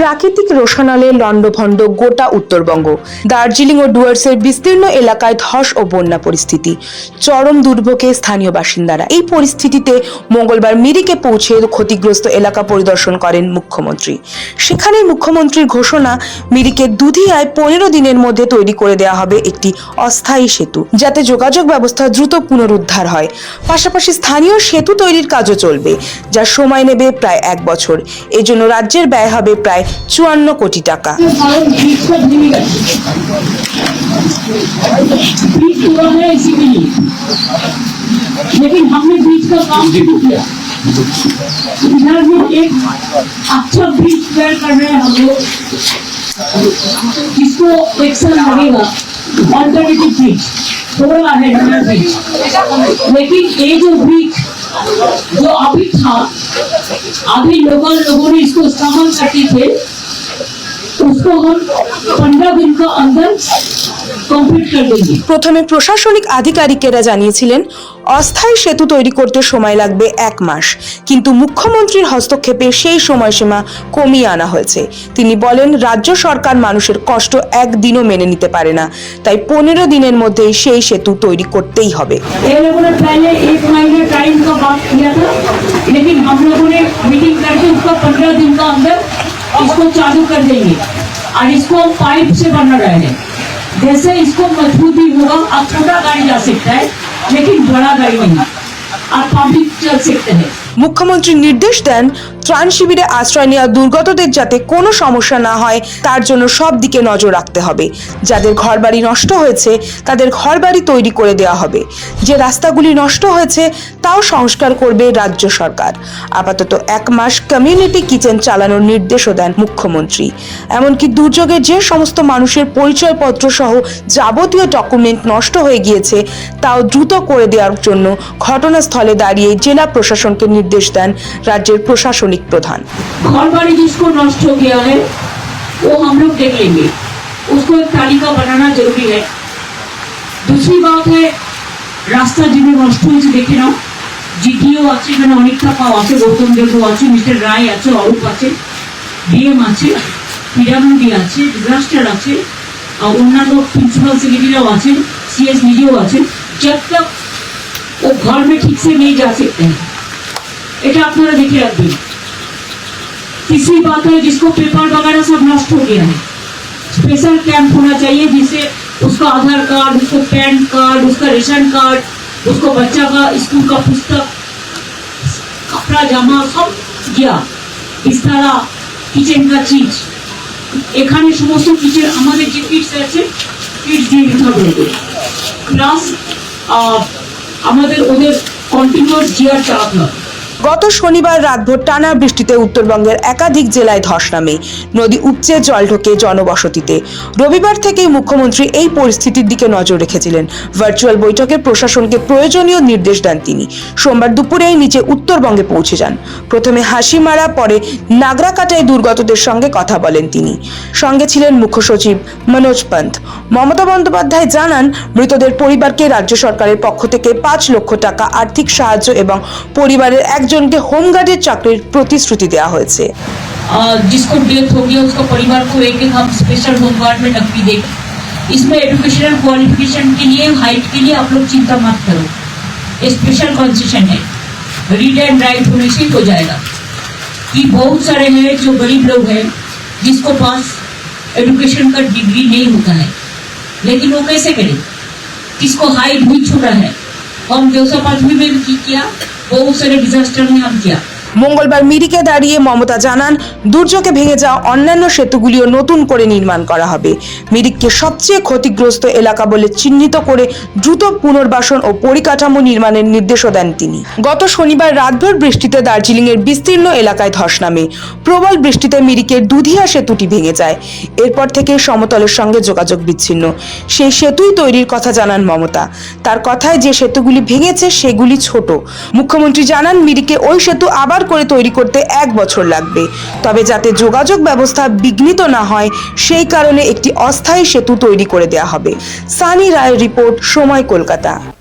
প্রাকৃতিক রোশনালে লণ্ডভণ্ড গোটা উত্তরবঙ্গ। দার্জিলিং ও ডুয়ার্সের বিস্তীর্ণ এলাকায় ধস ও বন্যা পরিস্থিতি। চরম দুর্ভোগে স্থানীয় বাসিন্দারা এই পরিস্থিতিতে মঙ্গলবার মিরিকে পৌঁছে ক্ষতিগ্রস্ত এলাকা পরিদর্শন করেন মুখ্যমন্ত্রী। সেখানেই মুখ্যমন্ত্রীর ঘোষণা মিরিকের দুধিয়ায় পনেরো দিনের মধ্যে তৈরি করে দেওয়া হবে একটি অস্থায়ী সেতু, যাতে যোগাযোগ ব্যবস্থা দ্রুত পুনরুদ্ধার হয়। পাশাপাশি স্থানীয় সেতু তৈরির কাজও চলবে, যা সময় নেবে প্রায় এক বছর। এজন্য রাজ্যের ব্যয় হবে প্রায় চুয়ান্ন কোটি টাকা सारे बीच पर नहीं करते बीच पूरा है इसीलिए लेकिन हमने बीच का काम शुरू किया इधर में एक अच्छा बीच तैयार कर रहे हैं हम लोग जिसको एक साल लगेगा ऑल्टरनेटिव बीच थोड़ा है नया बीच लेकिन ये जो बीच जो अभी था अभी लोकल लोगों ने इसको इस्तेमाल करते थे उसको हम पंद्रह दिन का अंदर कंप्लीट कर देंगे প্রথমে প্রশাসনিক আধিকারিকেরা জানিয়েছিলেন অস্থায়ী সেতু তৈরি করতে সময় লাগবে এক মাস কিন্তু মুখ্যমন্ত্রীর হস্তক্ষেপে সেই সময়সীমা কমিয়ে আনা হয়েছে তিনি বলেন রাজ্য সরকার মানুষের কষ্ট একদিনও মেনে নিতে পারে না তাই পনেরো দিনের মধ্যেই সেই সেতু তৈরি করতেই হবে ये लोगों ने पहले एक महीने टाइम का बात किया था लेकिन हम लोगों ने मीटिंग करके उसका पंद्रह दिन का अंदर इसको चालू कर देंगे और इसको हम पाइप से बना रहे हैं जैसे इसको मजबूती होगा अब छोटा गाड़ी जा सकता है लेकिन बड़ा गाड़ी नहीं और पब्लिक चल सकते हैं মুখ্যমন্ত্রী নির্দেশ দেন ত্রাণ শিবিরে আশ্রয় নেওয়া দুর্গতদের যাতে কোনো সমস্যা না হয়, তার জন্য সব দিকে নজর রাখতে হবে। যাদের ঘরবাড়ি নষ্ট হয়েছে, তাদের ঘরবাড়ি তৈরি করে দেওয়া হবে। যে রাস্তাগুলি নষ্ট হয়েছে, তাও সংস্কার করবে রাজ্য সরকার। আপাতত এক মাস কমিউনিটি কিচেন চালানোর নির্দেশও দেন মুখ্যমন্ত্রী। এমনকি দুর্যোগে যে সমস্ত মানুষের পরিচয়পত্র সহ যাবতীয় ডকুমেন্ট নষ্ট হয়ে গিয়েছে, তাও দ্রুত করে দেওয়ার জন্য ঘটনাস্থলে দাঁড়িয়ে জেলা প্রশাসনকে নির্দেশ দেন রাজ্যের প্রশাসনিক প্রধান घर बाड़ी जिसको नष्ट हो गया है वो हम लोग देख लेंगे उसको एक तालिका बनाना जरूरी है दूसरी बात है রাস্তা যিনি নষ্ট হয়েছে দেখে নাও জিডিও আছে এখানে অনেকটা পাও আছে গৌতম দেব আছে মিস্টার রায় আছে অরূপ আছে ডিএম আছে পিডাব্লিউডি আছে ডিজাস্টার আছে আর অন্যান্য প্রিন্সিপাল সেক্রেটারিরাও আছেন সিএস নিজেও আছেন जब तक वो घर में ठीक से नहीं जा सकते हैं এটা আপনারা দেখে রাখবেন तीसरी बात है जिसको पेपर वगैरह सब नष्ट हो गया है स्पेशल कैंप होना चाहिए जिससे उसका आधार कार्ड उसको पैन कार्ड उसका रेशन कार्ड उसको बच्चा का स्कूल का पुस्तक कपड़ा জামা সব দেওয়া বিস্তারা কিচেন का चीज এখানে সমস্ত কিচেন আমাদের যে কিটস আছে কিটস দিয়ে দিতে হবে ওদের প্লাস আমাদের ওদের কন্টিনিউয়াস জিয়ার চালাতে হবে গত শনিবার রাতভর টানা বৃষ্টিতে উত্তরবঙ্গের একাধিক জেলায় ধস নামে। নদী উপচে জল ঢোকে জনবসতিতে। রবিবার থেকেই মুখ্যমন্ত্রী এই পরিস্থিতির দিকে নজর রেখেছিলেন। ভার্চুয়াল বৈঠকে প্রশাসনকে প্রয়োজনীয় নির্দেশ দেন তিনি। সোমবার দুপুরেই নিচে উত্তরবঙ্গে পৌঁছে যান। প্রথমে হাসিমারা, পরে নাগরাকাটায় দুর্গতদের সঙ্গে কথা বলেন তিনি। সঙ্গে ছিলেন মুখ্য সচিব মনোজ পন্থ। মমতা বন্দ্যোপাধ্যায় জানান, মৃতদের পরিবারকে রাজ্য সরকারের পক্ষ থেকে পাঁচ লক্ষ টাকা আর্থিক সাহায্য এবং পরিবারের একজনকে হোমগার্ডের চাকরির প্রতিশ্রুতি দেওয়া হয়েছে और जिसको डेथ हो गया उसका परिवार को एक एक हम स्पेशल होम गार्ड में नकदी देंगे इसमें एजुकेशनल क्वालिफिकेशन के लिए हाइट के लिए आप लोग चिंता मत करो ये स्पेशल कंसेशन है रीड एंड राइट होने से ही हो जाएगा कि बहुत सारे हैं जो गरीब लोग हैं जिसको पास एजुकेशन का डिग्री नहीं होता है लेकिन वो कैसे करें जिसको हाइट भी छोटा है हम देवसा पाथवी में भी किया बहुत सारे डिजास्टर में हम किया। মঙ্গলবার মিরিকে দাঁড়িয়ে মমতা জানান, দুর্যোগে ভেঙে যাওয়া অন্যান্য সেতুগুলিও নতুন করে নির্মাণ করা হবে। মিরিককে সবচেয়ে ক্ষতিগ্রস্ত এলাকা বলে চিহ্নিত করে দ্রুত পুনর্বাসন ও পরিকাঠামো নির্মাণের নির্দেশও দেন তিনি। গত শনিবার রাতভর বৃষ্টিতে দার্জিলিং এর বিস্তীর্ণ এলাকায় ধস নামে। প্রবল বৃষ্টিতে মিরিকের দুধিয়া সেতুটি ভেঙে যায়। এরপর থেকে সমতলের সঙ্গে যোগাযোগ বিচ্ছিন্ন। সেই সেতুই তৈরির কথা জানান মমতা। তার কথায় যে সেতুগুলি ভেঙেছে সেগুলি ছোট। মুখ্যমন্ত্রী জানান, মিরিকে ওই সেতু আবার করে তৈরি করতে এক বছর লাগবে। তবে যাতে যোগাযোগ ব্যবস্থা বিঘ্নিত না হয়, সেই কারণে একটি অস্থায়ী সেতু তৈরি করে দেওয়া হবে। সানি রায়ের রিপোর্ট, সময় কলকাতা।